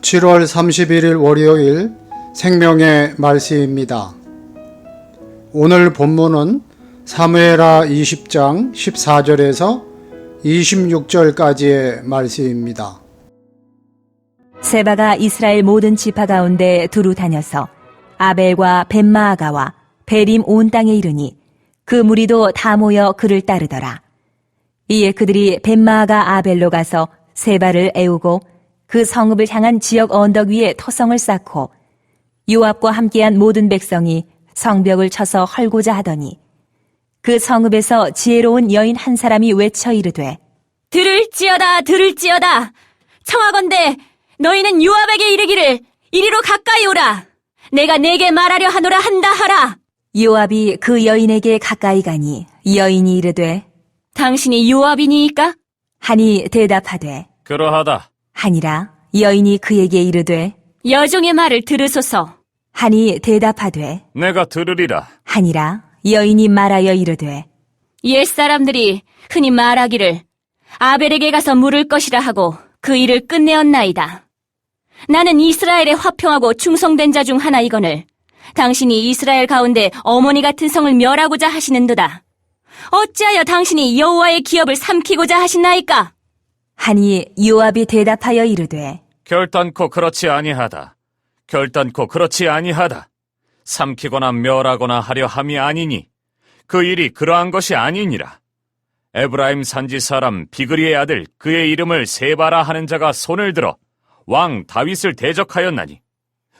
(7월 31일) 월요일 생명의 말씀입니다. 오늘 본문은 사무엘하 20장 14절에서 26절까지의 말씀입니다. 세바가 이스라엘 모든 지파 가운데 두루 다녀서 아벨과 벤마아가와 베림 온 땅에 이르니 그 무리도 다 모여 그를 따르더라. 이에 그들이 벤마아가 아벨로 가서 세바를 애우고 그 성읍을 향한 지역 언덕 위에 토성을 쌓고 요압과 함께한 모든 백성이 성벽을 쳐서 헐고자 하더니 그 성읍에서 지혜로운 여인 한 사람이 외쳐 이르되 들을지어다 들을지어다. 청하건대 너희는 요압에게 이르기를 이리로 가까이 오라. 내가 내게 말하려 하노라 한다 하라 요압이 그 여인에게 가까이 가니 여인이 이르되 당신이 요압이니이까? 하니 대답하되 그러하다. 하니라. 여인이 그에게 이르되 여종의 말을 들으소서. 하니 대답하되 내가 들으리라. 하니라. 여인이 말하여 이르되 옛 사람들이 흔히 말하기를 아벨에게 가서 물을 것이라 하고 그 일을 끝내었나이다. 나는 이스라엘의 화평하고 충성된 자 중 하나이거늘 당신이 이스라엘 가운데 어머니 같은 성을 멸하고자 하시는도다 어찌하여 당신이 여호와의 기업을 삼키고자 하시나이까 하니 요압이 대답하여 이르되 결단코 그렇지 아니하다. 결단코 그렇지 아니하다. 삼키거나 멸하거나 하려 함이 아니니 그 일이 그러한 것이 아니니라. 에브라임 산지 사람 비그리의 아들 그의 이름을 세바라 하는 자가 손을 들어 왕 다윗을 대적하였나니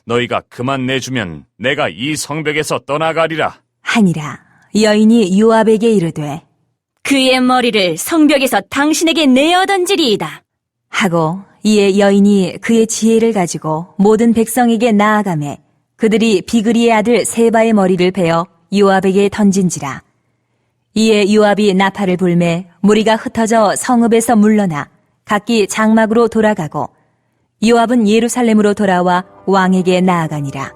너희가 그만 내주면 내가 이 성벽에서 떠나가리라. 하니라. 여인이 요압에게 이르되 그의 머리를 성벽에서 당신에게 내어 던지리이다. 하고 이에 여인이 그의 지혜를 가지고 모든 백성에게 나아가매 그들이 비그리의 아들 세바의 머리를 베어 요압에게 던진지라. 이에 요압이 나팔을 불매 무리가 흩어져 성읍에서 물러나 각기 장막으로 돌아가고 요압은 예루살렘으로 돌아와 왕에게 나아가니라.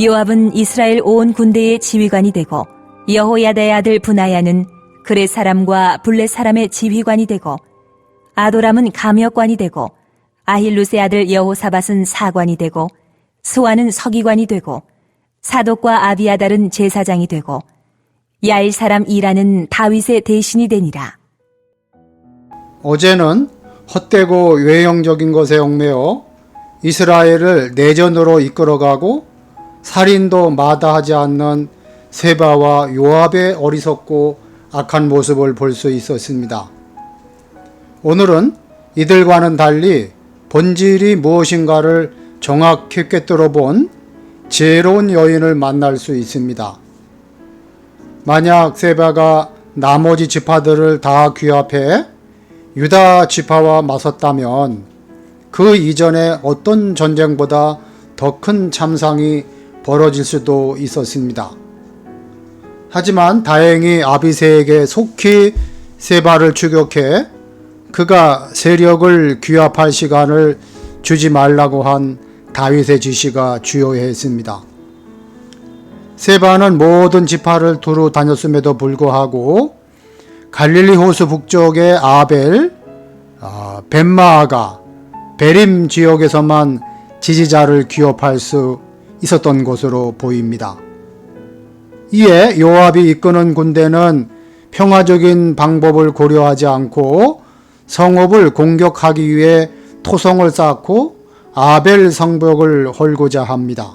요압은 이스라엘 온 군대의 지휘관이 되고 여호야다의 아들 분하야는 그레 사람과 블레 사람의 지휘관이 되고 아도람은 감역관이 되고 아힐루스의 아들 여호사밧은 사관이 되고 스와는 서기관이 되고 사독과 아비아달은 제사장이 되고 야일 사람 이라는 다윗의 대신이 되니라. 어제는 헛되고 외형적인 것에 얽매여 이스라엘을 내전으로 이끌어가고 살인도 마다하지 않는 세바와 요압의 어리석고 악한 모습을 볼 수 있었습니다. 오늘은 이들과는 달리 본질이 무엇인가를 정확히 꿰뚫어 본 지혜로운 여인을 만날 수 있습니다. 만약 세바가 나머지 지파들을 다 규합해 유다 지파와 맞섰다면 그 이전에 어떤 전쟁보다 더 큰 참상이 벌어질 수도 있었습니다. 하지만 다행히 아비세에게 속히 세바를 추격해 그가 세력을 규합할 시간을 주지 말라고 한 다윗의 지시가 주요했습니다. 세바는 모든 지파를 두루 다녔음에도 불구하고 갈릴리 호수 북쪽의 아벨, 아, 벤마아가 베림 지역에서만 지지자를 기업할 수 있었던 것으로 보입니다. 이에 요압이 이끄는 군대는 평화적인 방법을 고려하지 않고 성읍을 공격하기 위해 토성을 쌓고 아벨 성벽을 헐고자 합니다.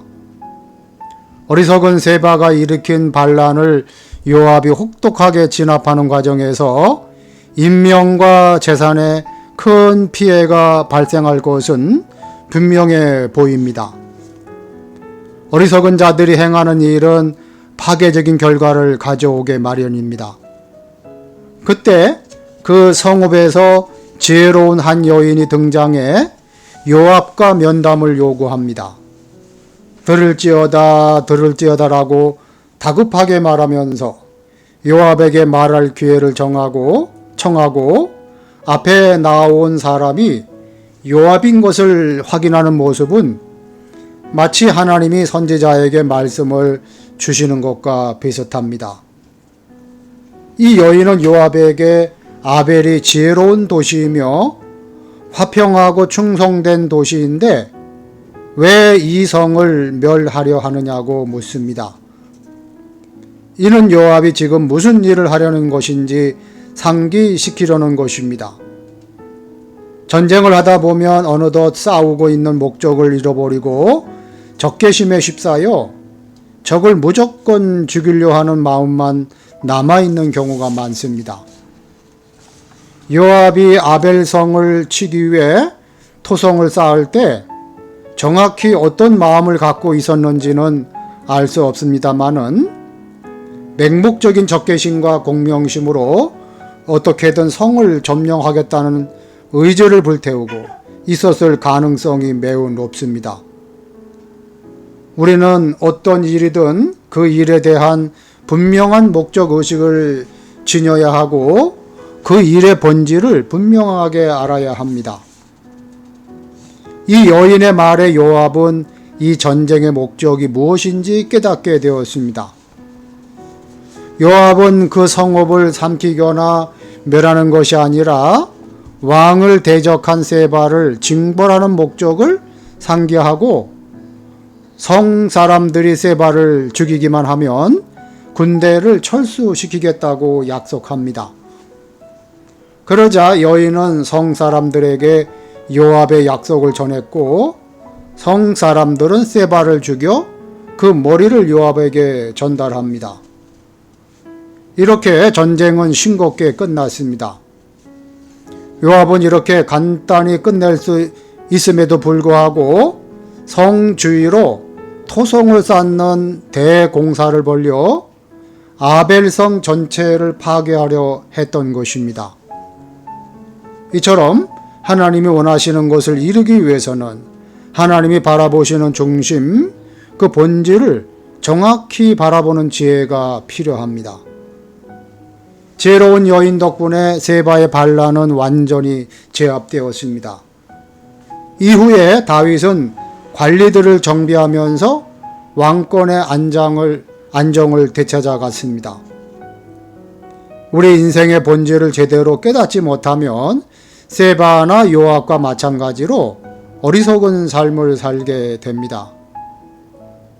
어리석은 세바가 일으킨 반란을 요압이 혹독하게 진압하는 과정에서 인명과 재산에 큰 피해가 발생할 것은 분명해 보입니다. 어리석은 자들이 행하는 일은 파괴적인 결과를 가져오게 마련입니다. 그때 그 성읍에서 지혜로운 한 여인이 등장해 요압과 면담을 요구합니다. 들을지어다 들을지어다라고 다급하게 말하면서 요압에게 말할 기회를 정하고 청하고 앞에 나온 사람이 요압인 것을 확인하는 모습은 마치 하나님이 선지자에게 말씀을 주시는 것과 비슷합니다. 이 여인은 요압에게 아벨이 지혜로운 도시이며 화평하고 충성된 도시인데 왜 이 성을 멸하려 하느냐고 묻습니다. 이는 요압이 지금 무슨 일을 하려는 것인지 상기시키려는 것입니다. 전쟁을 하다 보면 어느덧 싸우고 있는 목적을 잃어버리고 적개심에 휩싸여 적을 무조건 죽이려 하는 마음만 남아있는 경우가 많습니다. 요압이 아벨성을 치기 위해 토성을 쌓을 때 정확히 어떤 마음을 갖고 있었는지는 알 수 없습니다만은 맹목적인 적개심과 공명심으로 어떻게든 성을 점령하겠다는 의지를 불태우고 있었을 가능성이 매우 높습니다. 우리는 어떤 일이든 그 일에 대한 분명한 목적 의식을 지녀야 하고 그 일의 본질을 분명하게 알아야 합니다. 이 여인의 말에 요압은 이 전쟁의 목적이 무엇인지 깨닫게 되었습니다. 요압은 그 성읍을 삼키거나 멸하는 것이 아니라 왕을 대적한 세바를 징벌하는 목적을 상기하고 성 사람들이 세바를 죽이기만 하면 군대를 철수시키겠다고 약속합니다. 그러자 여인은 성 사람들에게 요압의 약속을 전했고 성 사람들은 세바를 죽여 그 머리를 요압에게 전달합니다. 이렇게 전쟁은 싱겁게 끝났습니다. 요압은 이렇게 간단히 끝낼 수 있음에도 불구하고 성 주위로 토성을 쌓는 대공사를 벌려 아벨성 전체를 파괴하려 했던 것입니다. 이처럼 하나님이 원하시는 것을 이루기 위해서는 하나님이 바라보시는 중심, 그 본질을 정확히 바라보는 지혜가 필요합니다. 지혜로운 여인 덕분에 세바의 반란은 완전히 제압되었습니다. 이후에 다윗은 관리들을 정비하면서 왕권의 안장을 안정을 되찾아갔습니다. 우리 인생의 본질을 제대로 깨닫지 못하면 세바나 요압과 마찬가지로 어리석은 삶을 살게 됩니다.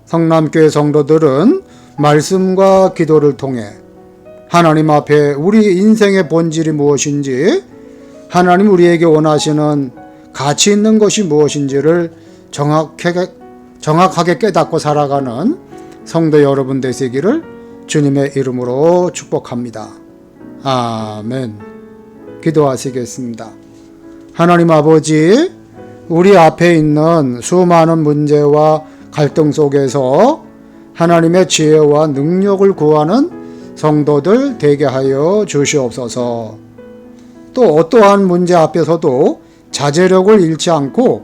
성남교회 성도들은 말씀과 기도를 통해 하나님 앞에 우리 인생의 본질이 무엇인지 하나님 우리에게 원하시는 가치 있는 것이 무엇인지를 정확하게, 정확하게 깨닫고 살아가는 성도 여러분 되시기를 주님의 이름으로 축복합니다. 아멘. 기도하시겠습니다. 하나님 아버지, 우리 앞에 있는 수많은 문제와 갈등 속에서 하나님의 지혜와 능력을 구하는 성도들 되게 하여 주시옵소서. 또 어떠한 문제 앞에서도 자제력을 잃지 않고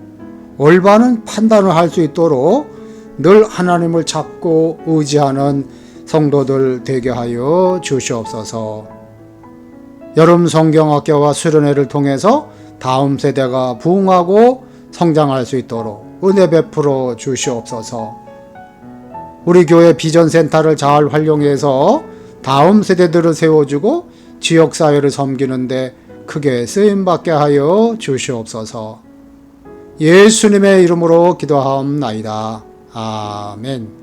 올바른 판단을 할 수 있도록 늘 하나님을 찾고 의지하는 성도들 되게 하여 주시옵소서. 여름 성경학교와 수련회를 통해서 다음 세대가 부흥하고 성장할 수 있도록 은혜 베풀어 주시옵소서. 우리 교회 비전 센터를 잘 활용해서 다음 세대들을 세워주고 지역 사회를 섬기는데 크게 쓰임 받게 하여 주시옵소서. 예수님의 이름으로 기도하옵나이다. 아멘.